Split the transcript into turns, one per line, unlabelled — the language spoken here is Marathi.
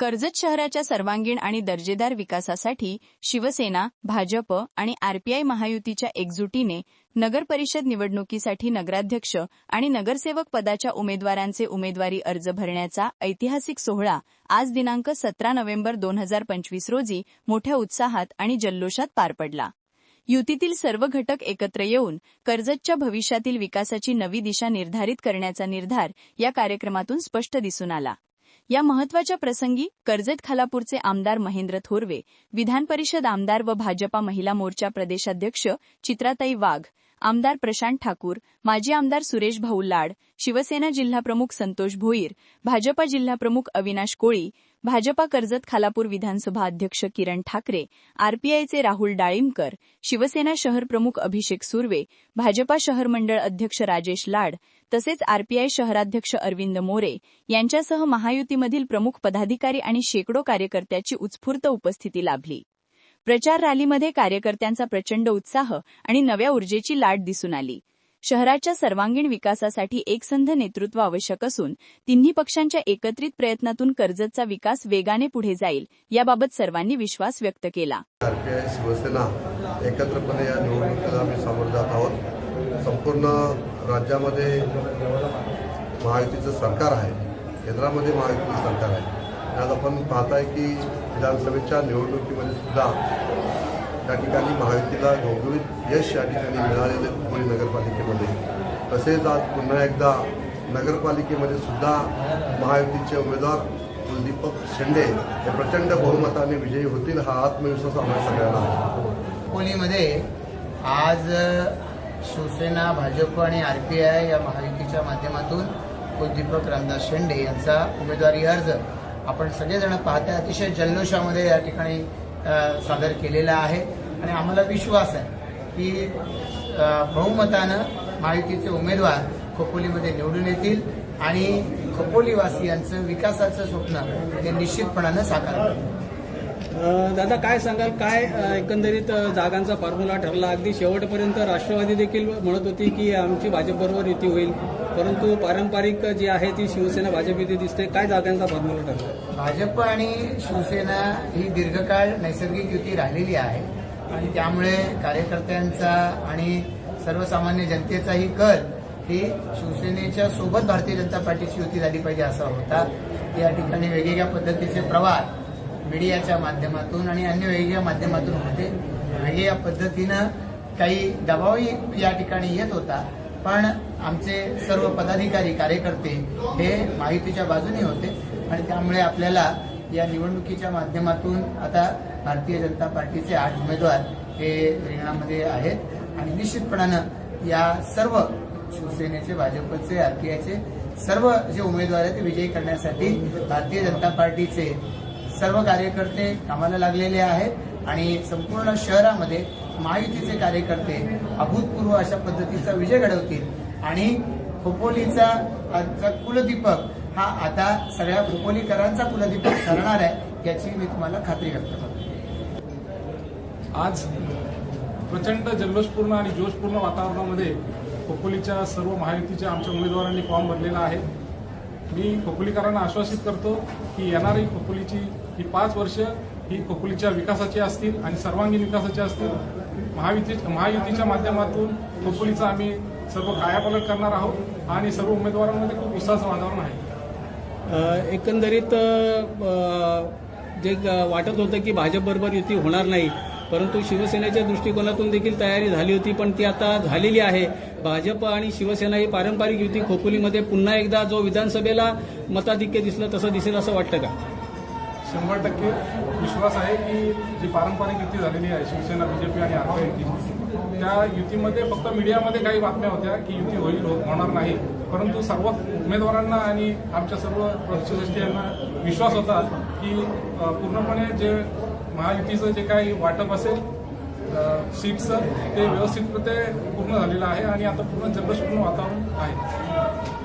कर्जत शहराच्या सर्वांगीण आणि दर्जेदार विकासासाठी शिवसेना भाजप आणि आरपीआय महायुतीच्या एकजुटीने नगर परिषद निवडणुकीसाठी नगराध्यक्ष आणि नगरसेवक पदाच्या उमेदवारांचे उमेदवारी अर्ज भरण्याचा ऐतिहासिक सोहळा आज दिनांक सतरा नोव्हेंबर दोन हजार पंचवीस रोजी मोठ्या उत्साहात आणि जल्लोषात पार पडला. युतीतील सर्व घटक एकत्र येऊन कर्जतच्या भविष्यातील विकासाची नवी दिशा निर्धारित करण्याचा निर्धार या कार्यक्रमातून स्पष्ट दिसून आला. या महत्त्वाच्या प्रसंगी कर्जत खालापूरचे आमदार महेंद्र थोरवे विधान परिषद आमदार व भाजपा महिला मोर्चा प्रदेशाध्यक्ष चित्राताई वाघ आमदार प्रशांत ठाकूर माजी आमदार सुरेश भाऊ लाड शिवसेना जिल्हाप्रमुख संतोष भोईर भाजपा जिल्हाप्रमुख अविनाश कोळी भाजपा कर्जत खालापूर विधानसभा अध्यक्ष किरण ठाकरे आरपीआयचे राहुल डाळिंबकर शिवसेना शहर प्रमुख अभिषेक सुर्वे भाजपा शहर मंडळ अध्यक्ष राजेश लाड तसेच आरपीआय शहराध्यक्ष अरविंद मोरे यांच्यासह महायुतीमधील प्रमुख पदाधिकारी आणि शेकडो कार्यकर्त्याची उत्स्फूर्त उपस्थिती लाभली. प्रचार रॅलीमध्ये कार्यकर्त्यांचा प्रचंड उत्साह आणि नव्या ऊर्जेची लाट दिसून आली. शहराच्या सर्वांगीण विकासासाठी एकसंध नेतृत्व आवश्यक असून तिन्ही पक्षांच्या एकत्रित प्रयत्नातून कर्जतचा विकास वेगाने पुढे जाईल याबाबत सर्वांनी विश्वास व्यक्त केला.
आरपीआय शिवसेना एकत्रपणे या निवडणुकीला आम्ही सामोरं जात आहोत. संपूर्ण राज्यामध्ये महायुतीचं सरकार आहे केंद्रामध्ये महायुतीचं सरकार आहे. आज आपण पाहताय की विधानसभेच्या निवडणुकीमध्ये सुद्धा त्या ठिकाणी महायुतीला घवघवीत यश या ठिकाणी मिळालेले पुणे नगरपालिकेमध्ये. तसेच आज पुन्हा एकदा नगरपालिकेमध्ये सुद्धा महायुतीचे उमेदवार कुलदीपक शेंडे हे प्रचंड बहुमताने विजयी होतील हा आत्मविश्वास आम्हाला सगळ्यांना आहे.
आज शिवसेना भाजप आणि आर पी आय या महायुतीच्या माध्यमातून कुलदीपक रामदास शेंडे यांचा उमेदवारी अर्ज आपण सगळेजण पाहते अतिशय जल्लोषामध्ये या ठिकाणी सादर केलेला आहे. आणि आम्हाला विश्वास आहे की बहुमतानं महायुतीचे उमेदवार खोपोलीमध्ये निवडून येतील आणि खोपोलीवासियांचं विकासाचं स्वप्न हे निश्चितपणानं साकार करतील.
दादा काय सांगाल? काय एकंदरीत जागांचा फॉर्म्युला ठरला? अगदी शेवटपर्यंत राष्ट्रवादी देखील म्हणत होती की आमची भाजपबरोबर युती होईल. परंतु पारंपरिक जी आहे ती शिवसेना भाजप युती दिसते. काय जागांचा फॉर्म्युला ठरला?
भाजप आणि शिवसेना ही दीर्घकाळ नैसर्गिक युती राहिलेली आहे. आणि त्यामुळे कार्यकर्त्यांचा आणि सर्वसामान्य जनतेचाही कल ही शिवसेनेच्या सोबत भारतीय जनता पार्टीची युती झाली पाहिजे असा होता. या ठिकाणी वेगवेगळ्या पद्धतीचे प्रवाह मीडियाच्या माध्यमातून आणि अन्य वेगळ्या माध्यमातून होते. वेगळ्या पद्धतीनं काही दबावही या ठिकाणी येत होता. पण आमचे सर्व पदाधिकारी कार्यकर्ते हे माहितीच्या बाजूने होते आणि त्यामुळे आपल्याला या निवडणुकीच्या माध्यमातून आता भारतीय जनता पार्टीचे आठ उमेदवार हे रिंगणामध्ये आहेत. आणि निश्चितपणानं या सर्व शिवसेनेचे भाजपचे आरपीआयचे सर्व जे उमेदवार आहेत ते विजयी करण्यासाठी भारतीय जनता पार्टीचे सर्व कार्यकर्ते कामाला लागलेले आहेत आणि संपूर्ण शहरामध्ये महायुतीचे कार्यकर्ते अभूतपूर्व अशा पद्धतीचा विजय घडवतील. आणि खोपोलीचा कुलदीपक हा आता सगळ्या खोपोलीकरांचा कुलदीपक ठरणार आहे याची मी तुम्हाला खात्री व्यक्त करतो.
आज प्रचंड जल्लोषपूर्ण आणि जोशपूर्ण वातावरणामध्ये खोपोलीच्या सर्व महायुतीच्या आमच्या उमेदवारांनी फॉर्म भरलेला आहे. मी खोपोलीकरांना आश्वासित करतो की येणारी खोपोलीची ही पाच वर्ष ही खोकुलीच्या विकासाची असतील आणि सर्वांगीण विकासाची असतील महायुती महायुतीच्या माध्यमातून खोपोलीचा आम्ही सर्व कायापालट करणार आहोत आणि सर्व उमेदवारांमध्ये खूप उत्साहाचं वातावरण आहे.
एकंदरीत जे ग- वाटत होतं की भाजपबरोबर युती होणार नाही परंतु शिवसेनेच्या दृष्टिकोनातून देखील तयारी झाली होती पण ती आता झालेली आहे. भाजप आणि शिवसेना ही पारंपरिक युती खोपोलीमध्ये पुन्हा एकदा जो विधानसभेला मताधिक्य दिसलं तसं दिसेल असं वाटतं का?
शंभर टक्के विश्वास आहे की जी पारंपरिक युती झालेली आहे शिवसेना बीजेपी आणि आरपीआय युती त्या युतीमध्ये फक्त मीडियामध्ये काही बातम्या होत्या की युती होईल होणार नाही. परंतु सर्व उमेदवारांना आणि आमच्या सर्व पक्षश्रेष्ठींना विश्वास होता की पूर्णपणे जे महायुतीचं जे काही वाटप असेल अ, ते व्यवस्थितपणे पूर्ण झालेलं आहे आणि आता पूर्ण जल्लोषपूर्ण वातावरण आहे.